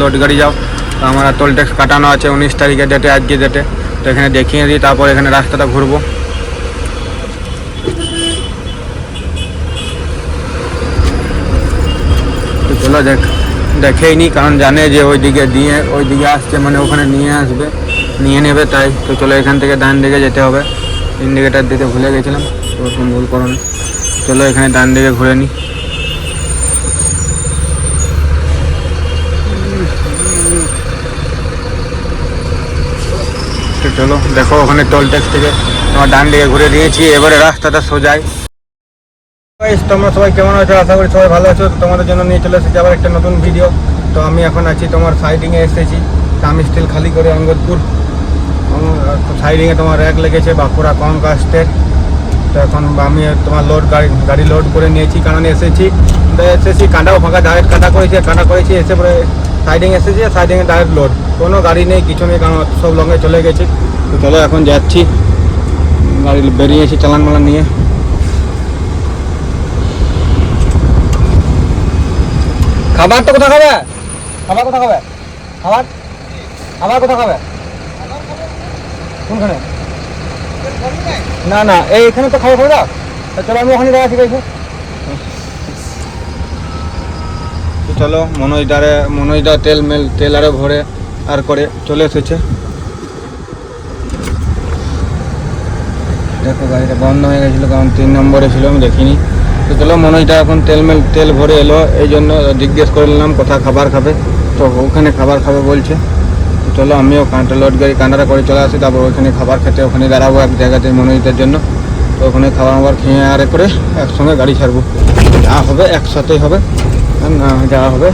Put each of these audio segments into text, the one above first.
Load গাড়ি যাও। তো আমার টোল ট্যাক্স কাটানো আছে উনিশ তারিখে ডেটে আজকে ডেটে তো এখানে দেখিয়ে দিই, তারপর এখানে রাস্তাটা ঘুরবো। চলো দেখ, দেখেই নি, কারণ জানে যে ওইদিকে দিয়ে, ওইদিকে আসছে মানে ওখানে নিয়ে আসবে। নিয়ে নেবে তাই, তো চলো এখান থেকে ডান দিকে যেতে হবে। ইন্ডিকেটার দিতে ভুলে গেছিলাম ওরকম ভুল করো চলো এখানে ডান দিকে ঘুরে নিই তো চলো, দেখো ওখানে টোল ট্যাক্স থেকে তোমার ডান দিকে ঘুরে দিয়েছি, এবারে রাস্তাটা সোজাই। তোমরা সবাই কেমন আছো? আশা করি সবাই ভালো আছো। তোমাদের জন্য নিয়ে চলে এসেছি আবার একটা নতুন ভিডিও তো আমি এখন আছি তোমার সাইডিংয়ে এসেছি। আমি স্টিল খালি করে অঙ্গদপুর সাইডিংয়ে তোমার র্যাক লেগেছে, বাঁকুড়া কনকাস্টের তো এখন আমি তোমার লোড গাড়ি গাড়ি লোড করে নিয়েছি, কারণ এসেছি এসেছি কাঁটাও ফাঁকা ডাইরেক্ট কাঁটা করেছি কাঁটা করেছি, এসে পরে সাইডিং এসেছি সাইডিংয়ে ডাইরেক্ট লোড কোনো গাড়ি নেই, কিছু নেই, কারণ সব লঙ্গে চলে গেছি। তো চলো এখন যাচ্ছি। গাড়ি বেরিয়েছি চালান মালান নিয়ে। খাবার তো কোথা খাবে? খাবার কোথা খাবে? খাবার? খাবার কোথা খাবে? কোনখানে? না না এইখানে তো খাবার খাবে চলো আমি ওখানে দাঁড়া ঠিক আছে? চলো মনোজদারে মনোজদা তেল মেল তেল আরও ভরে আর করে চলে এসেছে। দেখো গাড়িটা বন্ধ হয়ে গেছিল, কারণ তিন নম্বরে ছিল, আমি দেখিনি। তো চলো মনোজদা এখন তেল মেল, তেল ভরে এলো, এই জন্য জিজ্ঞেস করে নিলাম, কোথায় খাবার খাবে? তো ওখানে খাবার খাবে বলছে। তো চলো, আমিও কাঁটা লোড গাড়ি, কাঁটাটা করে চলে আসি, তারপর ওখানে খাবার খেতে, ওখানে দাঁড়াবো এক জায়গাতে মনোজদার জন্য। তো ওখানে খাবার খাবার খেয়ে আরে করে একসঙ্গে গাড়ি ছাড়বো। যা হবে, একসাথেই হবে। না, যা হবে।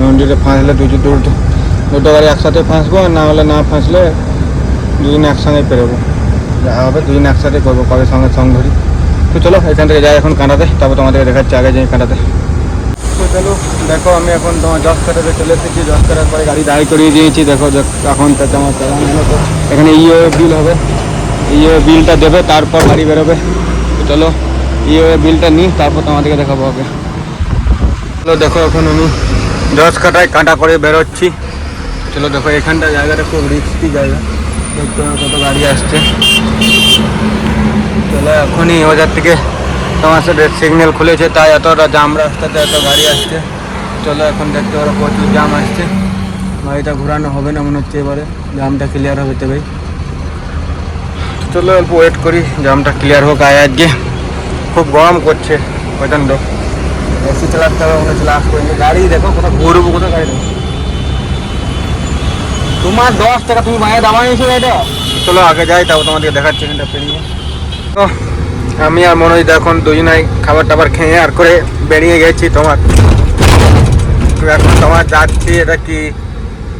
মন্দিরে ফাঁসলে দুটো দুটো দুটো গাড়ি একসাথে ফাঁসবো না হলে না ফাঁসলে দুদিন একসঙ্গে পেরোবো। যা হবে দুদিন একসাথে করব, কবে সঙ্গে সঙ্গ ধরি। তো চলো, এখান থেকে যাই এখন কাঁটাতে তারপর তোমাদেরকে দেখাচ্ছি, আগে যাই কাঁটাতে তো চলো, দেখো, আমি এখন তোমার জজ কাটাতে চলে এসেছি, জজ কাটার পরে গাড়ি দাঁড় করিয়ে দিয়েছি, দেখো এখন তোমার এখানে ইও বিল হবে। ইও বিলটা দেবে, তারপর গাড়ি বেরোবে। তো চলো ইও বিলটা নিই, তারপর তোমাদেরকে দেখাবো আগে। চলো দেখো, এখন আমি জজ কাটায় কাঁটা করে বেরোচ্ছি। চলো, দেখো, এখানটা জায়গাটা খুব রিস্কি জায়গা। দেখতে কত গাড়ি আসছে। চলো এখনই ওজার থেকে তোমার সাথে সিগন্যাল খুলেছে, তাই এতটা জাম রাস্তাতে এত গাড়ি আসছে। চলো এখন দেখতে পারো, প্রচুর জাম আসছে। গাড়িটা ঘোরানো হবে না মনে হচ্ছে এবারে, জামটা ক্লিয়ার হবে তবেই। চলো অল্প ওয়েট করি, জামটা ক্লিয়ার হোক আয় আজকে। খুব গরম করছে, প্রচণ্ড। এসি চালাতে হবে মনে হচ্ছে লাস্ট পর্যন্ত। গাড়ি দেখো কোথাও ঘুরবো, কোথাও গাড়ি দেখো। তোমার দশ টাকা তুমি বাইরে দামা নিয়েছো এটা? চলো আগে যাই, তারপর তোমাদেরকে দেখাচ্ছি, এখানটা পেরিয়ে তো, আমি আর মনোজ এখন দুজনাই খাবার টাবার খেয়ে আর করে বেরিয়ে গেছি তোমার। এখন তোমার যাচ্ছি, এটা কি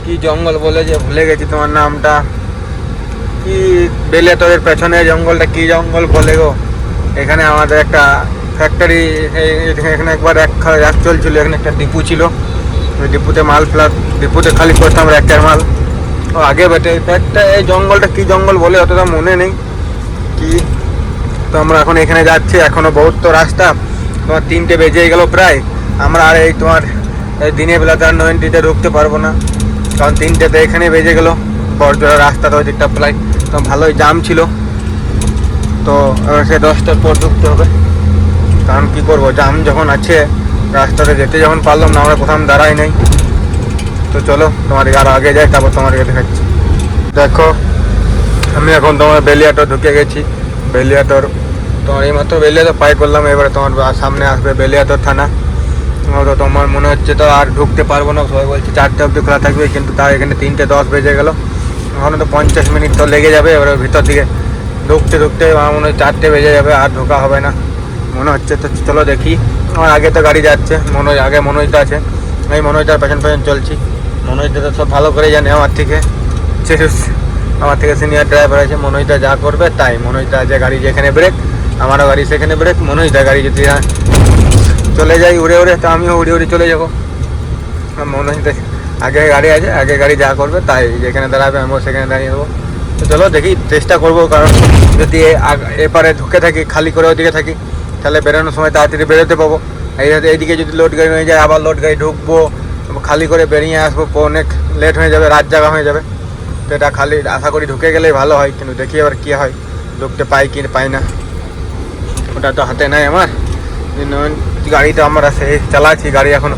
কি জঙ্গল বলে যে ভুলে গেছি তোমার নামটা। কি বেলে তোদের পেছনে জঙ্গলটা, কি জঙ্গল বলে গো? এখানে আমাদের একটা ফ্যাক্টরি এখানে একবার এক এক চলছিল, এখানে একটা ডিপু ছিল। ডিপুতে মাল ফ্লাট ডিপুতে খালি করতাম র্যাকের মাল। আগে বেটে একটা এই জঙ্গলটা কি জঙ্গল বলে অতটা মনে নেই। কি? তো আমরা এখন এখানে যাচ্ছি, এখনও বহুত তো রাস্তা। তোমার তিনটে বেজে গেল প্রায়। আমরা আর এই তোমার দিনের বেলাতে আর নয়নটিতে ঢুকতে পারব না। কারণ তিনটেতে এখানে বেজে গেল। বড়জোড়া রাস্তাটা ওই দিকটা প্রায়, তো ভালোই জাম ছিল। তো সে দশটার পর ঢুকতে হবে। কারণ কী করব? জাম যখন আছে, রাস্তাতে যেতে যখন পারলাম না, আমরা কোথাও দাঁড়াই নাই। তো চলো তোমাদেরকে আরও আগে যাই, তারপর তোমাদেরকে দেখাচ্ছি। দেখো, আমি এখন তোমার বেলিয়াটোর ঢুকে গেছি। বেলিয়াটোর তোমার এইমাত্র বেলিয়াটোর পাই করলাম, এবারে তোমার সামনে আসবে বেলিয়াটোর থানা। তো তোমার মনে হচ্ছে তো আর ঢুকতে পারব না, সবাই বলছে চারটে অবধি খোলা থাকবে, কিন্তু তার এখানে তিনটে দশ বেজে গেল। ওখানে তো পঞ্চাশ মিনিট তো লেগে যাবে, এবারে ভিতর দিকে ঢুকতে ঢুকতে আমার মনে হয় চারটে বেজে যাবে, আর ঢোকা হবে না। মনে হচ্ছে তো চলো দেখি। আমার আগে তো গাড়ি যাচ্ছে, মনোজ, আগে মনোজটা আছে। আমি মনোজটার পেছন পেছন চলছি। মনোজটা তো সব ভালো করে জানে আমার থেকে। আমার থেকে সিনিয়র ড্রাইভার আছে মনোজদা যা করবে তাই। মনোজদা যে গাড়ি যেখানে ব্রেক আমারও গাড়ি সেখানে ব্রেক মনোজদা গাড়ি যদি আহ, চলে যাই উড়ে উড়ে তো আমিও উড়ে উড়ে চলে যাব। মনোজদা আগে গাড়ি আছে আগে গাড়ি যা করবে তাই যেখানে দাঁড়াবে আমিও সেখানে দাঁড়িয়ে দেবো তো চলো দেখি চেষ্টা করব কারণ যদি এপারে ঢুকে থাকি খালি করে ওদিকে থাকি তাহলে বেরোনোর সময় তাড়াতাড়ি বেরোতে পাবো। এই এইদিকে যদি লোড গাড়ি হয়ে যায় আবার লোড গাড়ি ঢুকবো খালি করে বেরিয়ে আসব অনেক লেট হয়ে যাবে রাত জাগা হয়ে যাবে। তো এটা খালি আশা করি ঢুকে গেলেই ভালো হয় কিন্তু দেখি এবার কী হয় ঢুকতে পাই কি পাই না। ওটা তো হাতে নাই আমার। নয়, গাড়িটা আমরা সেই চালাচ্ছি গাড়ি এখন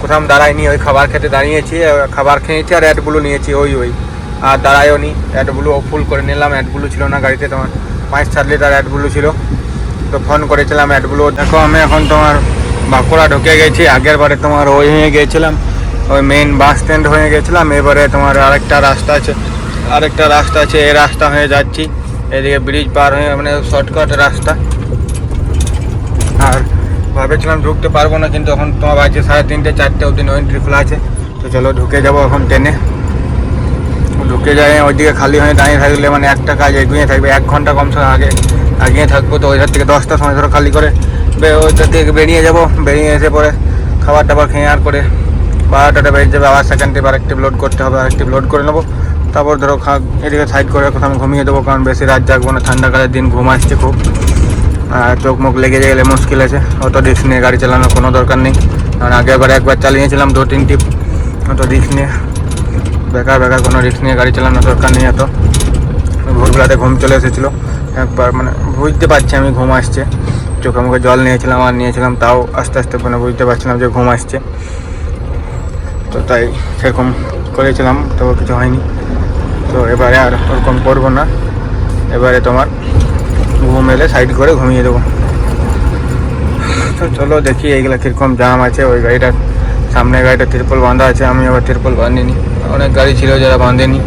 কোথাও দাঁড়াইনি ওই খাবার খেতে দাঁড়িয়েছি খাবার খেয়েছি আর অ্যাডগুলো নিয়েছি ওই ওই। আর দাঁড়ায়ও নি অ্যাডগুলো ফুল করে নিলাম অ্যাডগুলো ছিল না গাড়িতে তোমার পাঁচ সাত লিটার অ্যাডগুলো ছিল। তো ফোন করেছিলাম অ্যাডগুলো দেখো আমি এখন তোমার বাঁকুড়া ঢুকে গেছি, আগের বারে তোমার ওই হয়ে গিয়েছিলাম ওই মেন বাস স্ট্যান্ড হয়ে গেছিলাম, এবারে তোমার আরেকটা রাস্তা আছে, আরেকটা রাস্তা আছে এই রাস্তা হয়ে যাচ্ছি, এদিকে ব্রিজ পার হয়ে মানে শর্টকাট রাস্তা। আর ভেবেছিলাম ঢুকতে পারব না, কিন্তু এখন তোমার বাজছে সাড়ে তিনটে, চারটে অবধি নো এন্ট্রি খোলা আছে, তো চলো ঢুকে যাব এখন ট্রেনে। ঢুকে যাই, ওইদিকে খালি হয়ে দাঁড়িয়ে থাকলে মানে একটা কাজ এগিয়ে থাকবে, এক ঘণ্টা কম সময় আগে আগিয়ে থাকব, তো ওইধার থেকে দশটার সময় ধরো খালি করে। থেকে বেরিয়ে যাব। বেরিয়ে এসে পরে খাবার টাবার খেয়ে আর করে বারোটাটা বেরিয়ে যাবে। আবার সেকেন্ড ট্রিপ আরেকটি লোড করতে হবে আরেকটি লোড করে নেব। তারপর ধরো এদিকে সাইড করে কোথাও ঘুমিয়ে দেবো, কারণ বেশি রাত জাগবো না। ঠান্ডাকালের দিন ঘুম আসছে খুব। আর চোখ মুখ লেগে গেলে মুশকিল আছে। অত রিস্ক নিয়ে গাড়ি চালানোর কোনো দরকার নেই। কারণ আগেরবার একবার চালিয়েছিলাম দু, তিন টিপ অত রিস্ক নিয়ে, বেকার বেকার কোনো রিস্ক নিয়ে গাড়ি চালানোর দরকার নেই এত। ভোরবেলাতে ঘুম চলে এসেছিল। একবার মানে বুঝতে পারছি আমি ঘুম আসছে। চোখে মুখে জল নিয়েছিলাম আর নিয়েছিলাম, তাও আস্তে আস্তে মানে বুঝতে পারছিলাম যে ঘুম আসছে। তো তাই সেরকম করেছিলাম, তবে কিছু হয়নি। তো এবারে আর ওরকম করব না। এবারে তোমার ঘুম এলে সাইড করে ঘুমিয়ে দেবো। তো চলো দেখি এইগুলা কীরকম জাম আছে, ওই গাড়িটার সামনে গাড়িটা তিরপল বাঁধা আছে, আমি আবার তিরপল বাঁধিনি। অনেক গাড়ি ছিল যারা বাঁধেনি।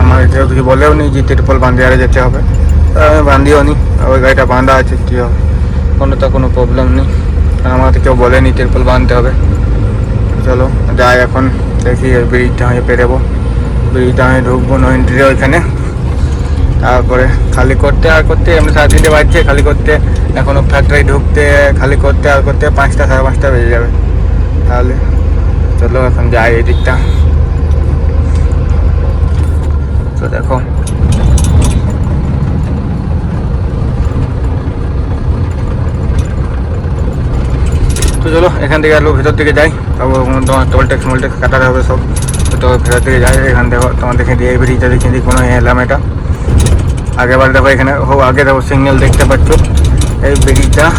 আমার কেউ কিছু বলেও নি যে তিরপল বাঁধে আরে যেতে হবে। আমি বাঁধিও নি, ওই গাড়িটা বাঁধা আছে, কী হবে? কোনো তো কোনো প্রবলেম নেই। কারণ আমাকে কেউ বলেনি তিরপল বাঁধতে হবে। চলো, যাই এখন দেখি ব্রিজটা হয়ে পেরেবো ব্রিজটা হয়ে ঢুকবো নো এন্ট্রি ওইখানে। তারপরে খালি করতে আর করতে, এমনি সাড়ে তিনটে বাজছে, খালি করতে। এখনও ফ্যাক্টরি ঢুকতে, খালি করতে আর করতে পাঁচটা, সাড়ে পাঁচটা বেজে যাবে। তাহলে চলো এখন যাই এই দিকটা তো দেখো চলো, এখান থেকে আলো ভেতর থেকে যাই। তারপর তোমার টোল ট্যাক্স মোল ট্যাক্স কাটাতে হবে সব। তো ভেতর থেকে যাই, এখান থেকে তোমার দেখে দিয়ে ব্রিজটা দেখিয়ে দিই কোনো এলাম এটা। আগেবার দেখো এখানে হো আগে দেখো সিগন্যাল দেখতে পাচ্ছ। এই ব্রিজটা,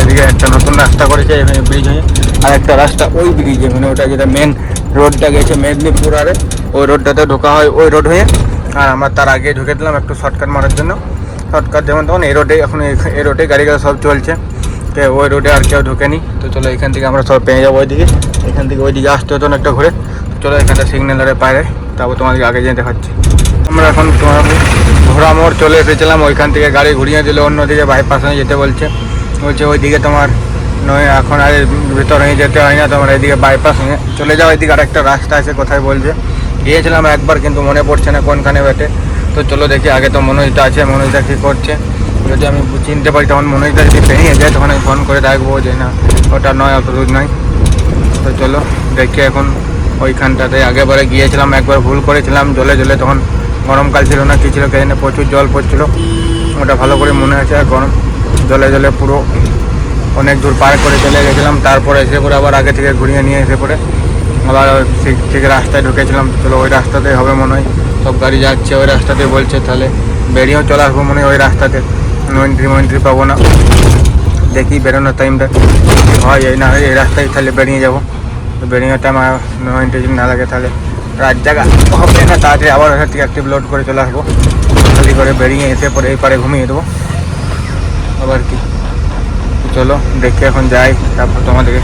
এদিকে একটা নতুন রাস্তা করেছে এখানে ব্রিজ হয়ে। আর একটা রাস্তা ওই ব্রিজ মানে ওটা যেটা মেন রোডটা গেছে, মেদিনীপুর আরে। ওই রোডটাতে ঢোকা হয় ওই রোড হয়ে। আর আমরা তার আগে ঢুকে দিলাম একটু শর্টকাট মারার জন্য। শর্টকাট যেমন তখন এই রোডে এখন এই- রোডে গাড়ি গাড়ি সব চলছে। তো ওই রোডে আর কেউ ঢোকেনি। তো চলো এখান থেকে আমরা সব পেয়ে যাব ওইদিকে। এখান থেকে ওইদিকে আসতে হতো একটা ঘুরে। চলো এখানটা সিগন্যালের বাইরে, তারপর তোমাদেরকে আগে যেয়ে দেখাচ্ছি। আমরা এখন তোমার ঘোড়া মোড় চলে এসেছিলাম, ওইখান থেকে গাড়ি ঘুরিয়ে দিলে, অন্যদিকে বাইপাস হয়ে যেতে বলছে। বলছে ওইদিকে তোমার নয়, এখন আর ভিতর হয়ে যেতে হয় না, তোমার এইদিকে বাইপাস হয়ে চলে যাও, এদিকে আর একটা রাস্তা আছে, কোথায় বলছে গিয়েছিলাম একবার, কিন্তু মনে পড়ছে না কোনখানে বেটে। তো চলো দেখি, আগে তো মনোজিতা আছে মনোজিতা কী করছে। যদি আমি চিনতে পারি, তখন মনোজিতা যদি পেরিয়ে যায়, তখন আমি ফোন করে ডাকবো যে না, ওটা নয়, অত দূর নয়। তো চলো, দেখি এখন ওইখানটাতে আগেবারে গিয়েছিলাম, একবার ভুল করেছিলাম, জলে জলে তখন গরমকাল ছিল না, কী ছিল কে প্রচুর জল পড়ছিল। ওটা ভালো করে মনে আছে, আর গরম জলে জলে পুরো অনেক দূর পার করে চলে গেছিলাম, তারপরে এসে পরে আবার আগে থেকে ঘুরিয়ে নিয়ে এসে পরে আবার ঠিক ঠিক রাস্তায় ঢুকেছিলাম। চলো, ওই রাস্তাতেই হবে মনে হয়, সব গাড়ি যাচ্ছে, ওই রাস্তাতে বলছে, তাহলে বেরিয়েও চলে আসব মনে হয় ওই রাস্তাতে। এন্ট্রি এন্ট্রি পাবো না। দেখি বেরোনোর টাইমটা হয়, এই না এই রাস্তায় তাহলে বেরিয়ে যাব। বেরিয়ে টাইম নো এন্ট্রি যদি না লাগে তাহলে। রাত জায়গা হবে না তাড়াতাড়ি আবার ওখান থেকে অ্যাক্টিভ লোড করে চলে আসব। খালি করে বেরিয়ে এসে পরে এই পারে ঘুমিয়ে দেবো। আবার কি? চলো, দেখে এখন যাই, তারপর তোমাদেরকে।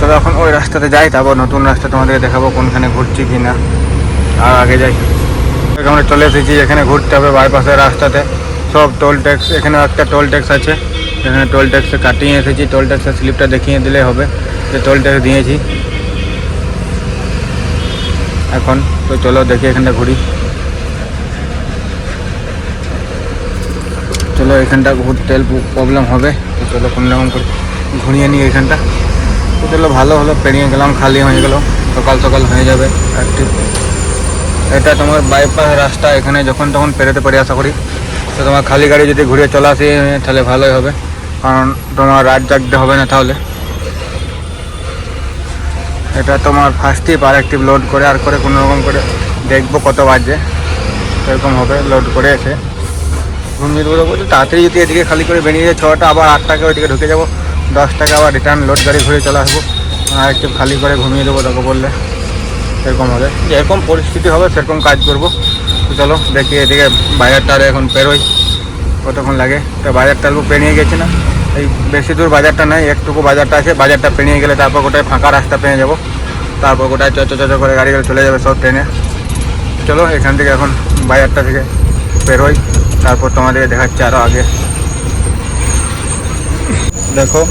চলো, এখন ওই রাস্তাতে যাই, তারপর নতুন রাস্তা তোমাদেরকে দেখাবো কোনখানে ঘুরছি কি না আর আগে যাই। আমরা চলে এসেছি, এখানে ঘুরতে হবে বাইপাসের রাস্তাতে। সব টোল ট্যাক্স এখানে একটা টোল ট্যাক্স আছে। এখানে টোল ট্যাক্সে কাটিয়ে এসেছি টোল ট্যাক্সের স্লিপটা দেখিয়ে দিলে হবে। যে টোল ট্যাক্স দিয়েছি। এখন তো চলো দেখি এখানটা ঘুরি। চলো এখানটা ঘুরতে প্রবলেম হবে। তো চলো কোনো রকম করে ঘুরিয়ে নিই এখানটা। তো চলো ভালো হলো, পেরিয়ে গেলাম, খালি হয়ে গেল। সকাল সকাল হয়ে যাবে। অ্যাক্টিভ এটা তোমার বাইপাস রাস্তা। এখানে যখন তখন পেরোতে পারি, আশা করি। তো তোমার খালি গাড়ি যদি ঘুরে চলে আসে, তাহলে ভালোই হবে। কারণ তোমার রাত জাগতে হবে না তাহলে। এটা তোমার ফার্স্ট ট্রিপ আর একটি লোড করে, আর করে কোনো রকম করে দেখব কত বাজে। এরকম হবে লোড করে এসে। দেবো দেবো তাড়াতাড়ি যদি এদিকে খালি করে বেরিয়ে যায় ছটা, আবার আটটাকে ওইদিকে ঢুকে যাব। দশ টাকা আবার রিটার্ন লোড গাড়ি ঘুরে চলে আসব। আর একটু খালি করে ঘুমিয়ে দেবো তোকে বললে। এরকম হবে। যেরকম পরিস্থিতি হবে, সেরকম কাজ করব। চলো, দেখি এদিকে বাজারটা আর এখন পেরোই কতক্ষণ লাগে। তো বাজারটা অল্প পেরিয়ে গেছি না। এই বেশি দূর বাজারটা নাই, একটুকু বাজারটা আছে, বাজারটা পেরিয়ে গেলে তারপর গোটায় ফাঁকা রাস্তা পেয়ে যাব। তারপর গোটায় চচ চচ করে গাড়িগুলো চলে যাবে সব ট্রেনে। চলো, এখান থেকে এখন বাজারটা থেকে বেরোই, তারপর তোমাদেরকে দেখাচ্ছি আরও আগে। দেখো,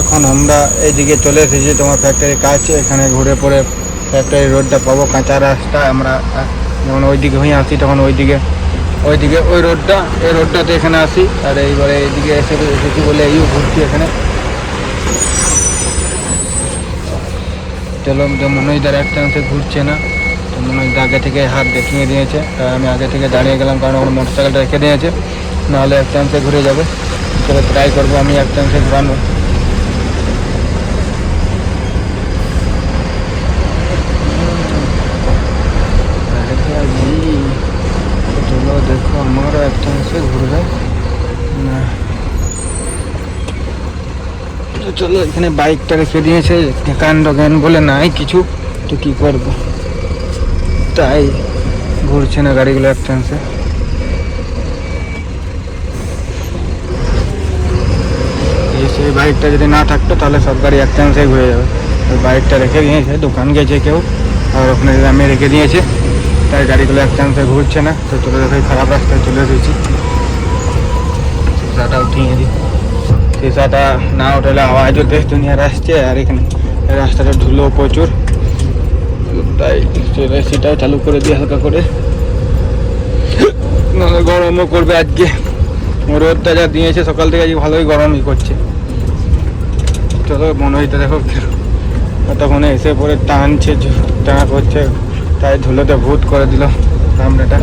এখন আমরা এইদিকে চলে এসেছি তোমার ফ্যাক্টরির কাছে এখানে ঘুরে পড়ে ফ্যাক্টরি রোডটা পাবো, কাঁচা রাস্তা, আমরা আহ, যখন ওইদিকে হয়ে আসি তখন ওইদিকে ওইদিকে ওই দিকে ওই রোডটা এই রোডটাতে এখানে আসি আর এইবারে এইদিকে এসে এসেছি বলে এইও ঘুরছি এখানে। চলো তো মনোজদার একটা অংশে ঘুরছে না তো মনোজ আগে থেকে হাত দেখিয়ে দিয়েছে তাই আমি আগে থেকে দাঁড়িয়ে গেলাম কারণ আমার মোটর সাইকেলটা রেখে দিয়েছে নাহলে একটা অংশে ঘুরে যাবে। চলো ট্রাই করব আমি একটা অংশে ঘুরানো চলো দেখো আমারও একটা অংশে ঘুরবে না তো চলো, এখানে বাইকটা রেখে দিয়েছে? কাণ্ড জ্ঞান বলে নাই কিছু। তো কি করব? তাই ঘুরছে না গাড়িগুলো অংশে এই সেই বাইকটা যদি না থাকতো, তাহলে সব গাড়ি একটা অংশে ঘুরে যাবে। ওই বাইকটা রেখে দিয়েছে, দোকান গেছে কেউ। আর ওখানে আমি রেখে দিয়েছে, তাই গাড়িগুলো একটা অংশে ঘুরছে না। তো চলে দেখো খারাপ রাস্তায় চলে এসেছি। সিসাটা উঠিয়ে দিই। সিসাটা না উঠালে আওয়াজও দেশ দুনিয়ার আসছে, আর এখানে রাস্তাটা ধুলো প্রচুর। তাই সেটাও চালু করে দিই হালকা করে। নাহলে গরমও করবে আজকে। রোদটা যা দিয়েছে, সকাল থেকে আজকে ভালোই গরমই করছে। চলো মনে হইতে দেখো তখন এসে পরে টানছে, টানা করছে, তাই ধুলোতে ভূত করে দিল সামনেটা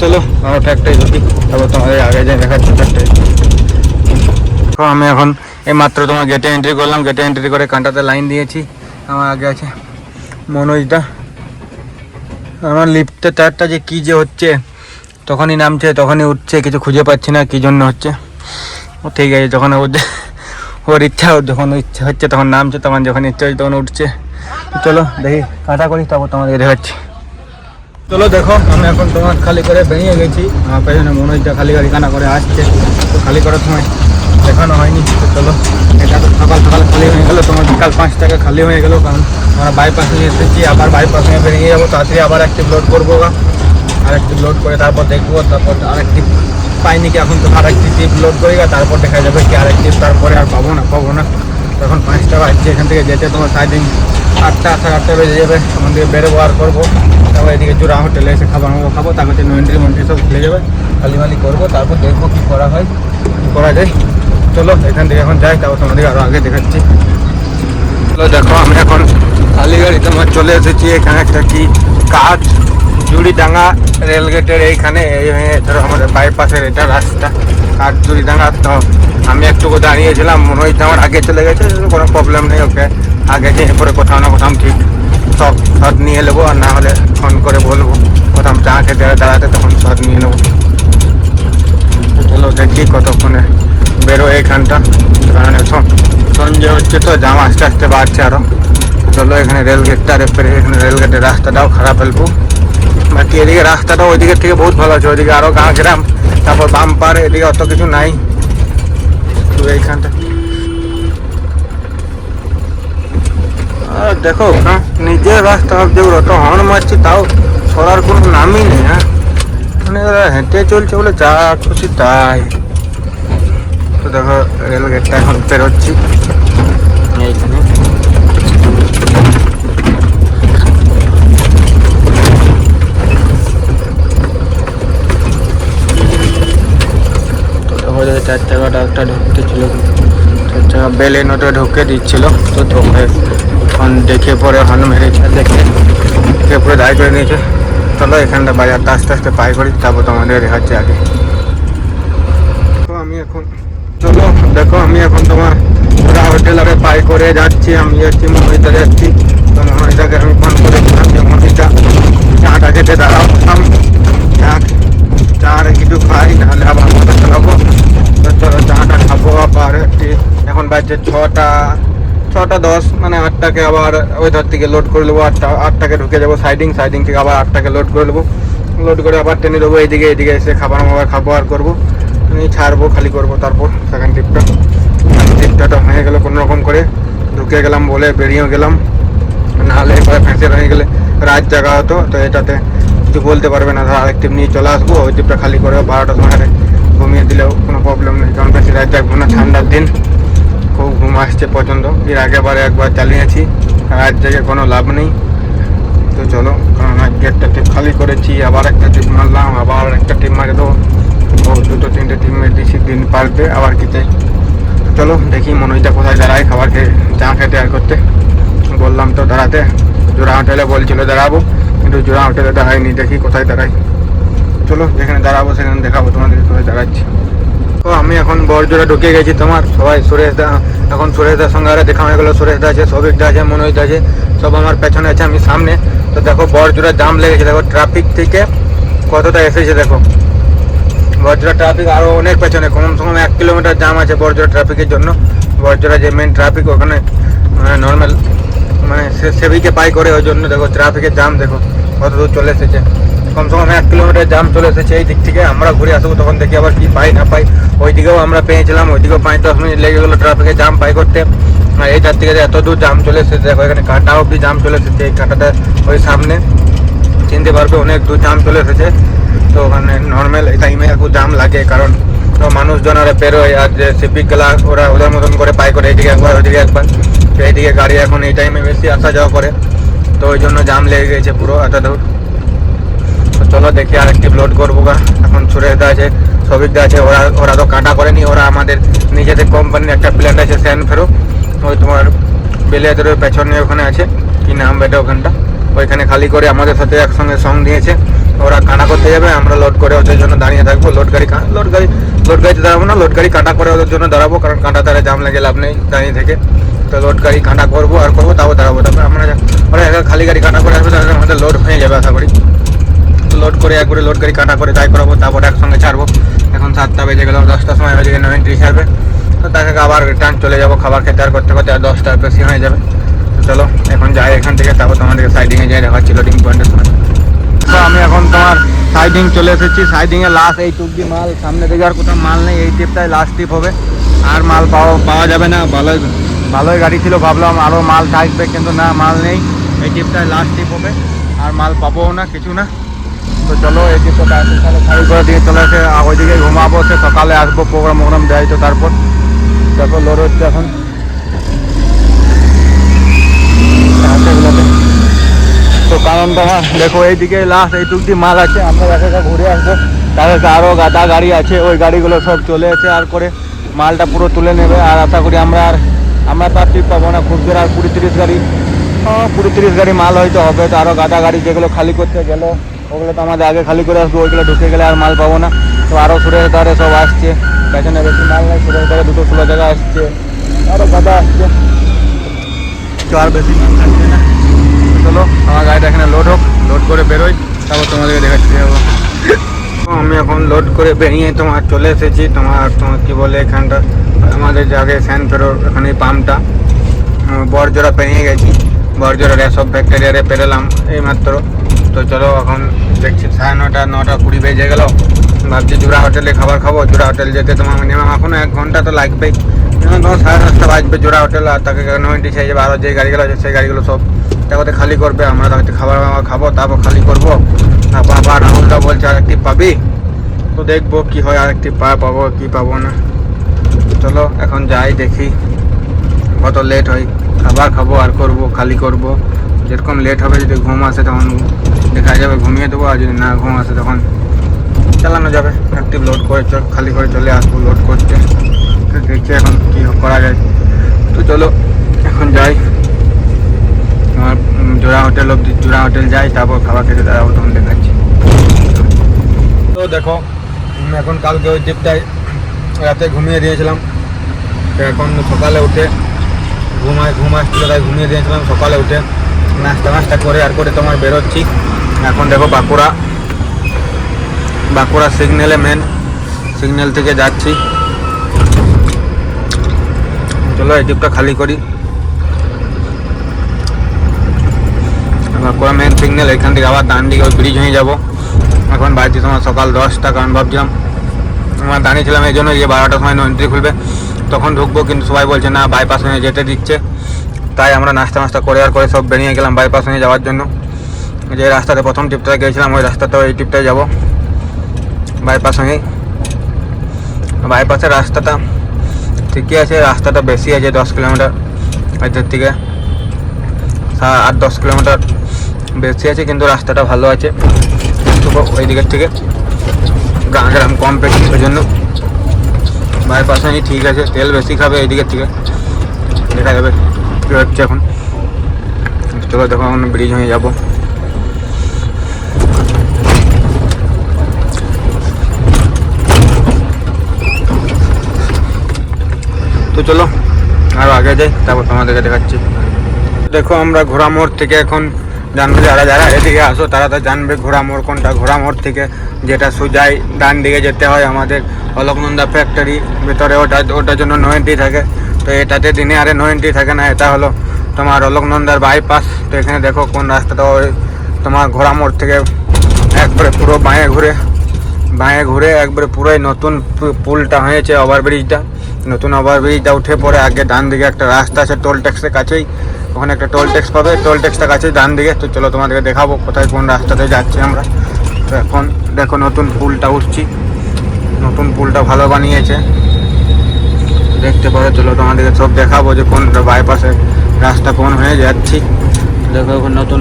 চলো, আমার ফ্যাক্টরি ঢুকি। তারপর তোমাদের আগে যাই, দেখাচ্ছি তো আমি এখন এই মাত্র তোমার গেটে এন্ট্রি করলাম। গেটে এন্ট্রি করে কাঁটাতে লাইন দিয়েছি। আমার আগে আছে মনোজদা। আমার লিফটে তারটা যে কী যে হচ্ছে, তখনই নামছে, তখনই উঠছে, কিছু খুঁজে পাচ্ছি না কী জন্য হচ্ছে। ও ঠিক আছে, যখন ওর ওর ইচ্ছা যখন ইচ্ছা হচ্ছে, তখন নামছে, তখন যখন ইচ্ছা হচ্ছে, তখন উঠছে। চলো, দেখি, কাটা করি, তারপর তোমাদের দেখাচ্ছি। চলো দেখো, আমি এখন তোমার খালি করে বেরিয়ে গেছি। আমার পেছনে মনোজটা খালি গাড়ি কানা করে আসছে। তো খালি করার সময় দেখানো হয়নি। তো চলো, এটা তো সকাল সকাল খালি হয়ে গেলো। তোমার বিকাল পাঁচটাকে খালি হয়ে গেলো, কারণ আমরা বাইপাস নিয়ে এসেছি। আবার বাইপাস নিয়ে বেরিয়ে যাব। তাড়াতাড়ি আবার একটি লোড করব আর একটি লোড করে তারপর দেখব। তারপর আরেকটি পাইনি কি, এখন তো আরেকটি টিপ লোড করি তারপর দেখা যাবে কি আরেকটি তারপরে আর পাবো না পাবো না। তখন পাঁচটা বাজছে। এখান থেকে যেতে তোমার সারাদিন আটটা, সাড়ে আটটা বেজে যাবে। ওখান থেকে বেরোবো আর করব। তারপর এদিকে চূড়া হোটেলে এসে খাবার মাবো খাব। তারপর নয়েন্ট্রি মন্ট্রি সব খুলে যাবে খালি মালি করব। তারপর দেখব কী করা হয়, কী করা যায়। চলো, এখান থেকে এখন যাই, তারপর তোমাদের আরও আগে দেখাচ্ছি। চলো, দেখো, আমি এখন কালীগাড়ি তোমার চলে এসেছি। এখানে একটা কি কাজ? জুড়িডাঙ্গা রেলগেটের এইখানে, এই ধরো আমাদের বাইপাসের এটা রাস্তা। কাঠ জুড়িডাঙ্গা তো আমি একটুকু দাঁড়িয়েছিলাম, মনে হচ্ছে আমার আগে চলে গেছে, কোনো প্রবলেম নেই ওকে আগে যেয়ে পরে কোথাও না কোথাও ঠিক সব শট নিয়ে নেব আর না হলে ফোন করে বলব। কোথাও চা খেতে দাঁড়াতে তখন শট নিয়ে নেব। চলো দেখি কতক্ষণে বেরো এইখানটা কারণ এখন সন্ধ্যে হচ্ছে তো, জাম আস্তে আস্তে বাড়ছে আরও। চলো এখানে রেল গেটটা এখানে রেল গেটের রাস্তাটাও খারাপ ফেলব বাকি এদিকে রাস্তাটা ওইদিকের থেকে বহুত ভালো আছে, ওইদিকে আরও গাঁ গ্রাম তারপর বাম পার এদিকে অত কিছু নাই। তো এইখানটা আর দেখো হ্যাঁ নিজের রাস্তা ওর অত হর্ন মারছি, তাও সরার কোনো নামই নেই হ্যাঁ। মানে হেঁটে চলছে বলে যা খুশি তাই। তো দেখো, রেল গেটটা এখন পেরোচ্ছি। এইখানে। তো চার চাকাটা একটা ঢুকতে ছিল চার চাকা বেলেনোটা ঢুকে দিচ্ছিল। তো তোকে এখন দেখে পরে হর্ন মেরেছে দেখে দেখে পরে দায় করে নিয়েছে। চলো এখানটা বাজারটা আস্তে আস্তে পাই করি, তারপর তোমাদের দেখাচ্ছি আগে। তো আমি এখন, চলো, দেখো আমি এখন তোমার ওরা হোটেলারে পাই করে যাচ্ছি, আমি যাচ্ছি মহিতা যাচ্ছি। তো মহিতাকে আমি ফোন করেছিলাম যে মহিতা চাটা খেতে দাঁড়াও চা চা রে কিছু খাই, নাহলে আবার মোটর চালাবো। তো চলো চাটা খাব আবার এখন বাজছে ছটা। ছটা দশ মানে আটটাকে আবার ওই ধার থেকে লোড করে নেব, আটটা, আটটাকে ঢুকে যাব সাইডিং সাইডিং থেকে আবার আটটাকে লোড করে নেব। লোড করে আবার টেনে দেবো এইদিকে এইদিকে এসে খাবার মাবার খাব আর করব। ছাড়বো, খালি করব তারপর সেকেন্ড ট্রিপটা ট্রিপটা হয়ে গেলো কোনো রকম করে। ঢুকে গেলাম বলে বেরিয়েও গেলাম। নাহলে এবার ফ্যাঁসে হয়ে গেলে রাত জায়গা হতো, তো এটাতে কিছু বলতে পারবে না। ধর আরেক ট্রিপ নিয়ে চলে আসব, ওই ট্রিপটা খালি করে বারোটার সময় ঘুমিয়ে দিলেও কোনো প্রবলেম নেই। কারণ বেশি রাত জাগবো না, ঠান্ডার দিন। খুব ঘুম আসছে পছন্দ এর আগেবারে একবার চালিয়েছি, রাত জেগে কোনো লাভ নেই। তো চলো, কারণ আজকে একটা ট্রিপ খালি করেছি, আবার একটা ট্রিপ মারলাম, আবার একটা ট্রিপ মারে দেবো। দুটো, তিনটে ট্রিপ মেরে দিয়েছি, দিন পারবে আবার কি চাই তো চলো, দেখি মনোজটা কোথায় দাঁড়ায় খাবার খেয়ে চা খেতে আর করতে। বললাম তো দাঁড়াতে। জোড়া হোটেলে বলছিল দাঁড়াবো, কিন্তু জোড়া হোটেলে দাঁড়াইনি দেখি কোথায় দাঁড়াই চলো, যেখানে দাঁড়াবো সেখানে দেখাবো তোমাদের কোথায় দাঁড়াচ্ছি। তো আমি এখন বরজোড়া ঢুকে গেছি তোমার। সবাই সুরেশ দা, এখন সুরেশ দার সঙ্গে আরে দেখা হয়ে গেলো। সুরেশ দা আছে সবিক দা আছে, মনোজ আছে, সব আমার পেছনে আছে, আমি সামনে। তো দেখো, বরজোড়া জাম লেগেছে। দেখো ট্রাফিক থেকে কতটা এসেছে দেখো। বরজোড়া ট্রাফিক আরও অনেক পেছনে, কমসে কম এক কিলোমিটার জাম আছে বরজোড়া ট্রাফিকের জন্য। বরজোড়া যে মেন ট্রাফিক ওখানে মানে নর্মাল মানে সে- সেবিকে পাই করে, ওই জন্য দেখো ট্রাফিকের জাম দেখো, কত দূর চলে এসেছে। কমসে কম এক কিলোমিটার জাম চলে এসেছে এই দিক থেকে। আমরা ঘুরে আসব, তখন দেখি আবার কি পাই, না পাই। ওই দিকেও আমরা পেয়েছিলাম ওই দিকেও পাঁচ দশ মিনিট লেগে গেলো ট্রাফিকে জাম পাই করতে। আর এই তার থেকে এত দূর জাম চলে এসেছে, দেখো এখানে কাটা অব্দি জাম চলে এসেছে, এই কাটাটা ওই সামনে। চিনতে পারবে, অনেক দূর জাম চলে এসেছে। তো ওখানে নর্মাল এই টাইমে একটু জাম লাগে, কারণ মানুষজন আর পেরোয় আর যে সিপিক গেলা, ওরা ওদের মতন করে পাই করে এইদিকে একবার ওইদিকে একবার। তো এইদিকে গাড়ি এখন এই টাইমে বেশি আসা যাওয়া করে। তো ওই জন্য জাম লেগে গেছে পুরো, এত দূর। চলো দেখি আর একটি লোড করব গা। এখন সুরেশদা আছে সবিকদা আছে, ওরা ওরা তো কাটা করেনি, ওরা আমাদের নিজেদের কোম্পানির একটা প্ল্যান্ট আছে স্যান ফেরো। ওই তোমার বেলিয়াদের ওই পেছনে ওখানে আছে। কি নাম বেটা ওখানটা? ওইখানে খালি করে আমাদের সাথে একসঙ্গে সং দিয়েছে। ওরা কাটা করতে যাবে, আমরা লোড করে ওদের জন্য দাঁড়িয়ে থাকব। লোড গাড়ি লোড গাড়ি লোড গাড়িতে দাঁড়াবো না লোড গাড়ি কাটা করে ওদের জন্য দাঁড়াবো, কারণ কাঁটা তারা জাম লাগে লাভ নেই দাঁড়িয়ে থেকে। তো লোড গাড়ি কাটা করব আর করব, তাও দাঁড়াবো, তারপরে আমরা ওরা খালি গাড়ি কাটা করে আসবে, তাহলে আমাদের লোড হয়ে যাবে, আশা করি। লোড করে একবারে লোড গাড়ি কাটা করে, তাই করাবো, তারপর একসঙ্গে ছাড়বো। এখন সাতটা বেজে গেল, দশটার সময় বেজে গেলে নয়নটি ছাড়বে। তো তাকে আবার রিটার্ন চলে যাব, খাবার খেতে আর করতে করতে, আর দশটার বেশি হয়ে যাবে। তো চলো, এখন যাই এখান থেকে, তারপর তোমাদেরকে সাইডিংয়ে যাই দেখাচ্ছি লোডিং পয়েন্টের সময়। তো আমি এখন তোমার সাইডিং চলে এসেছি। সাইডিংয়ে লাস্ট এই টুকদি মাল, সামনে দিকে আর কোথাও মাল নেই, এই টিপটাই লাস্ট টিপ হবে। আর মাল পাওয়া পাওয়া যাবে না, ভালোই ভালোই গাড়ি ছিল, ভাবলাম আরও মাল থাকবে, কিন্তু না, মাল নেই। এই টিপটাই লাস্ট টিপ হবে। আর মাল পাবোও না, কিছু না। তো চলো, এই তাড়াতাড়ি খালি করে দিয়ে চলে এসে ওইদিকে ঘুমাবো, সে সকালে আসব প্রোগ্রাম ওগ্রাম দেয় তো তারপর। দেখো লোড হচ্ছে এখন। তো কারণ তোমার দেখো, এইদিকে লাস্ট এইটুক দিয়ে মাল আছে, আমরা একা ঘুরে আসব। তাদের আরও গাদা গাড়ি আছে, ওই গাড়িগুলো সব চলে এসে আর করে মালটা পুরো তুলে নেবে। আর আশা করি আমরা আর, আমরা তার আর টিপ পাবো না খুব আর কুড়ি তিরিশ গাড়ি। কুড়ি তিরিশ গাড়ি মাল হয়তো হবে, তো আরও গাদা গাড়ি যেগুলো খালি করতে গেলো। ওগুলো তো আমাদের আগে খালি করে আসব ওইগুলো ঢুকে গেলে আর মাল পাবো না। তো আরও সুরেশ ধারে সব আসছে, পেছনে বেশি মাল নেই সুরেশ ধারে দুটো ষোলো জায়গা আসছে আরও গাদা আসছে। তো আর বেশি মাল থাকছে না। চলো, আমার গাড়িটা এখানে লোড হোক লোড করে বেরোই, তারপর তোমাদেরকে দেখাচ্ছি, যাব। আমি এখন লোড করে বেরিয়ে তোমার চলে এসেছি, তোমার তোমার কী বলে এখানটা, আমাদের আগে স্যান ফেরোর এখানে পাম্পটা বরজোড়া পেরিয়ে গেছি বরজোড়ার সব ব্যাকটেরিয়ারে পেরোলাম, এইমাত্র। তো চলো এখন দেখছি, সাড়ে নটা নটা কুড়ি বেজে গেল। ভাবছি জোড়া হোটেলে খাবার খাব জোড়া হোটেল যেতে তোমার মিনিমাম এখনও এক ঘণ্টা তো লাগবেই। তোমার সাড়ে দশটা বাজবে জোড়া হোটেল, আর তাকে নয়টি সেই যাবে আরও যে গাড়িগুলো আছে সেই গাড়িগুলো সব তাকে খালি করবে, আমরা তাকে খাবার খাব, তারপর খালি করব। তারপর আবার রাহুলদা বলছে আর একটি পাবি? তো দেখব কি হয় আর একটি পা পাবো কি পাবো না। চলো এখন যাই দেখি, কত লেট হয়। খাবার খাব আর করব, খালি করব। যেরকম লেট হবে যদি ঘুম আসে তখন দেখা যাবে, ঘুমিয়ে দেবো আর যদি না ঘুম আসে তখন চালানো যাবে। একটি লোড করে চল, খালি করে চলে আসব লোড করতে দেখছি এখন কী করা যায়। তো চলো, এখন যাই। আমার জোড়া হোটেল অব্দি জোড়া হোটেল যাই, তারপর খাবার খেতে দাঁড়াবো, তখন দেখাচ্ছি। তো দেখো এখন কালকে ওই ট্রিপটায় রাতে ঘুমিয়ে দিয়েছিলাম। এখন সকালে উঠে ঘুমায়, ঘুম আসছিল তাই ঘুমিয়ে দিয়েছিলাম সকালে উঠে। নাস্তা নাস্তা করে আর করে তোমার বেরোচ্ছি। এখন দেখো বাঁকুড়া। বাঁকুড়া সিগন্যালে মেন সিগন্যাল থেকে যাচ্ছি। চলো এই ডিপটা খালি করি। বাঁকুড়া মেন সিগন্যাল এখান থেকে আবার ডান দিকে ওই ব্রিজ হয়ে যাব। এখন বাজছে তোমার সকাল দশটা, কারণ ভাবছিলাম আমরা দাঁড়িয়েছিলাম এই জন্য যে বারোটার সময় এন্ট্রি খুলবে। তখন ঢুকবো, কিন্তু সবাই বলছে, না বাইপাস হয়ে যেতে দিচ্ছে। তাই আমরা নাস্তা নাস্তা করে আর করে সব বেরিয়ে গেলাম বাইপাস হয়ে যাওয়ার জন্য। যে রাস্তাতে প্রথম টিপটা গিয়েছিলাম, ওই রাস্তাতেও এই টিপটায় যাব। বাইপাস হয়েই। বাইপাসের রাস্তাটা ঠিকই আছে, রাস্তাটা বেশি আছে, দশ কিলোমিটার এদের থেকে। আট, দশ কিলোমিটার বেশি আছে, কিন্তু রাস্তাটা ভালো আছে। ওই দিকের থেকে গ্রাম কম পেয়েছি ওই জন্য বাইপাসে ঠিক আছে, তেল বেশি খাবে এই দিকের থেকে। দেখা যাবে কী হচ্ছে এখন। চলো দেখো এখন ব্রিজ হয়ে যাব। তো চলো আরও আগে যাই, তারপর তোমাদেরকে দেখাচ্ছি। দেখো আমরা ঘোড়া মোড় থেকে এখন জানবে যারা যারা এদিকে আসো, তারা তো জানবে ঘোড়া মোড় কোনটা। ঘোড়া মোড় থেকে যেটা সোজাই ডান দিকে যেতে হয় আমাদের অলকনন্দা ফ্যাক্টরি ভিতরে ওটা ওটার জন্য নো এন্ট্রি থাকে। তো এটাতে দিনে আরে নো এন্ট্রি থাকে না, এটা হলো তোমার অলকনন্দার বাইপাস তো এখানে দেখো কোন রাস্তাটা ওই তোমার ঘোড়া মোড় থেকে একবারে পুরো বাঁয়ে ঘুরে বাঁয়ে ঘুরে একবারে পুরোই নতুন পুলটা হয়েছে ওভারব্রিজটা নতুন ওভারব্রিজটা উঠে পরে আগে ডান দিকে একটা রাস্তা আছে টোল ট্যাক্সের কাছেই। ওখানে একটা টোল ট্যাক্স পাবে টোল ট্যাক্সটা কাছেই ডান দিকে। তো চলো তোমাদেরকে দেখাবো কোথায় কোন রাস্তাতে যাচ্ছি আমরা। তো এখন দেখো নতুন পুলটা উঠছি। নতুন পুলটা ভালো বানিয়েছে। দেখতে পারো, চলো তোমাদেরকে সব দেখাবো যে কোন বাইপাসে রাস্তা কোন হয়ে যাচ্ছি। দেখো নতুন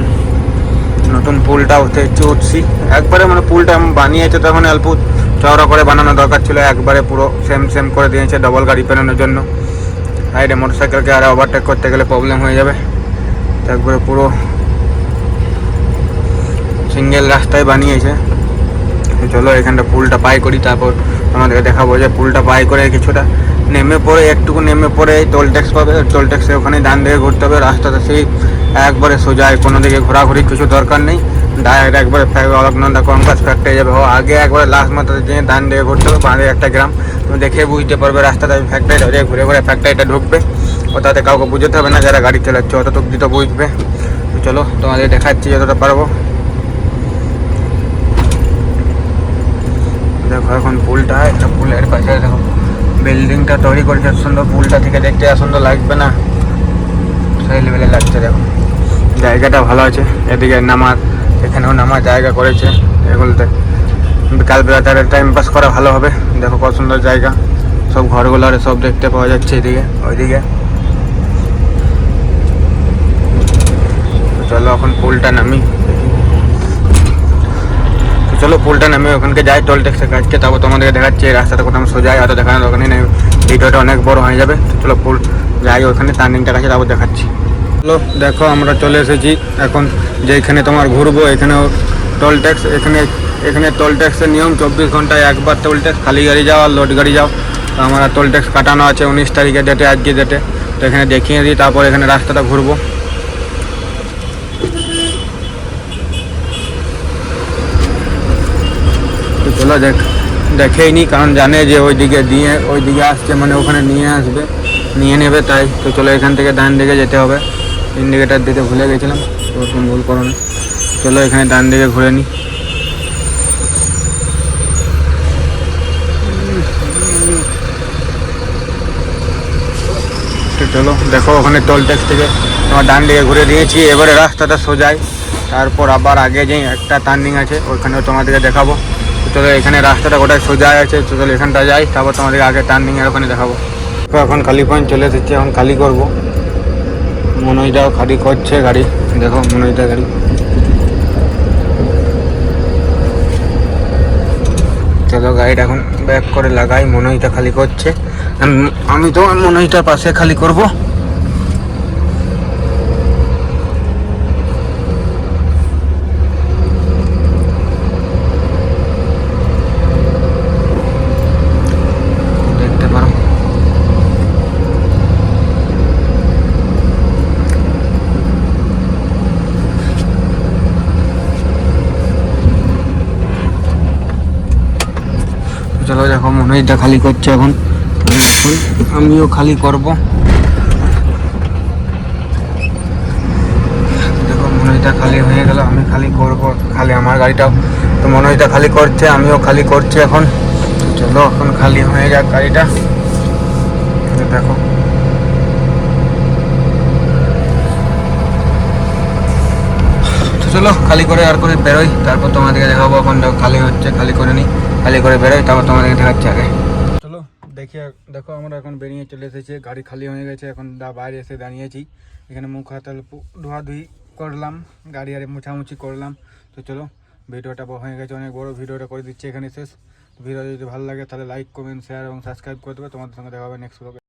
নতুন পুলটা উঠে উঠছি। একবারে মানে পুলটা বানিয়েছে তখন অল্প চওড়া করে বানানো দরকার ছিল, একবারে পুরো সেম সেম করে দিয়েছে ডবল গাড়ি পেরানোর জন্য। সাইডে মোটর সাইকেলকে আর ওভারটেক করতে গেলে প্রবলেম হয়ে যাবে। তো একবারে পুরো সিঙ্গেল রাস্তায় বানিয়েছে। চলো এখানটা পুলটা পাই করি, তারপর আমাদেরকে দেখাবো যে পুলটা পাই করে কিছুটা নেমে পড়ে, একটুকু নেমে পড়ে টোল ট্যাক্স পাবে টোল ট্যাক্সে ওখানে ডান দিকে ঘুরতে হবে, রাস্তাটা সেই একবারে সোজায় কোনো দিকে ঘোরাঘুরি কিছু দরকার নেই। ডাইরেক্ট একবারে অলকনন্দা কনকাস ফ্যাক্টরি যাবে। ও আগে একবারে লাস্ট মাথাতে যেয়ে ডান দিকে ঘুরতে হবে, বাঁ দিকে একটা গ্রাম। তুমি দেখে বুঝতে পারবে রাস্তাটা ফ্যাক্টরিটা যে ঘুরে ঘুরে ফ্যাক্টরিটা ঢুকবে। ও তাতে কাউকে বুঝতে হবে না, যারা গাড়ি চালাচ্ছে, অতটুকু দিতে বুঝবে। চলো, তোমাদের দেখাচ্ছি যতটা পারব। দেখো এখন পুলটা, একটা পুলের পাশে দেখো। বিল্ডিংটা তৈরি করেছে সুন্দর পুলটা থেকে দেখতে সুন্দর লাগবে না। সেই লেভেলে লাগছে, দেখো। জায়গাটা ভালো আছে, এদিকে নামার, এখানেও নামার জায়গা করেছে। এগুলোতে বিকালবেলা তাদের টাইম পাস করা ভালো হবে, দেখো কত সুন্দর জায়গা। সব ঘরগুলো আর সব দেখতে পাওয়া যাচ্ছে এদিকে, ওইদিকে। চলো এখন পুলটা নামি। চলো পুলটা নামে ওখানকে যাই টোল ট্যাক্সের কাজকে তারপর তোমাদেরকে দেখাচ্ছি রাস্তাটা কোথাও সোজা হয়তো দেখানোর ওখানে নেই ভিডিওটা অনেক বড় হয়ে যাবে। চলো পুল যাই ওখানে টার্নিংটা কাছে, তারপর দেখাচ্ছি। চলো, দেখো, আমরা চলে এসেছি। এখন যেখানে তোমার ঘুরবো, এখানেও টোল ট্যাক্স এখানে এখানে টোল ট্যাক্সের নিয়ম, চব্বিশ ঘন্টায় একবার টোল ট্যাক্স খালি গাড়ি যাও আর লোড গাড়ি যাও। আমরা টোল ট্যাক্স কাটানো আছে উনিশ তারিখে ডেটে আজকে ডেটে তো এখানে দেখিয়ে দিই, তারপর এখানে রাস্তাটা ঘুরবো। চলো দেখ দেখেই নি কারণ জানে যে ওইদিকে দিয়ে, ওইদিকে আসছে মানে ওখানে নিয়ে আসবে। নিয়ে নেবে তাই, তো চলো এখান থেকে ডান দিকে যেতে হবে। ইন্ডিকেটার দিতে ভুলে গেছিলাম, তো তুমি ভুল করো না। চলো এখানে ডান দিকে ঘুরে নিই চলো, দেখো ওখানে টোল ট্যাক্স থেকে। তোমার ডান দিকে ঘুরে দিয়েছি, এবারে রাস্তাটা সোজাই। তারপর আবার আগে যেই একটা টার্নিং আছে ওইখানেও তোমাদেরকে দেখাবো। চলো এখানে রাস্তাটা গোটায় সোজা আছে চলো এখানটা যাই, তারপর তোমাদেরকে আগে টার্নিং এর ওখানে দেখাবো। তো এখন খালি পয়েন্ট চলে এসেছি, এখন খালি করব। মনোজটাও খালি করছে গাড়ি, দেখো মনোজটা গাড়ি। চলো গাড়িটা এখন ব্যাক করে লাগাই মনোজটা খালি করছে। আমি তো মনোজটার পাশে খালি করব দেখতে পারো মনোজটা খালি করছে এখন। আমিও খালি করব। দেখো মনোজটা খালি হয়ে গেল, আমি খালি করব, খালি আমার গাড়িটাও। তো মনোজটা খালি করছে, আমিও খালি করছি এখন। চলো, এখন খালি হয়ে যাক গাড়িটা। দেখো। চলো, খালি করে আর করে বেরোই। তারপর তোমাদেরকে দেখাবো এখন খালি হচ্ছে, খালি করে নিই খালি করে বেরোয়, তারপর তোমাদেরকে দেখাচ্ছি আগে। চলো, দেখি দেখো আমরা এখন বেরিয়ে চলে এসেছি, গাড়ি খালি হয়ে গেছে, এখন দা বাইরে এসে দাঁড়িয়েছি। এখানে মুখ হাত ধোয়াধুয়ি করলাম, গাড়ি আরে মুছামুছি করলাম। তো চলো, ভিডিওটা হয়ে গেছে অনেক বড়, ভিডিওটা করে দিচ্ছি এখানে শেষ। ভিডিও যদি ভালো লাগে তাহলে লাইক কমেন্ট শেয়ার এবং সাবস্ক্রাইব করে দেবে। তোমাদের সঙ্গে দেখা হবে নেক্সট ব্লগে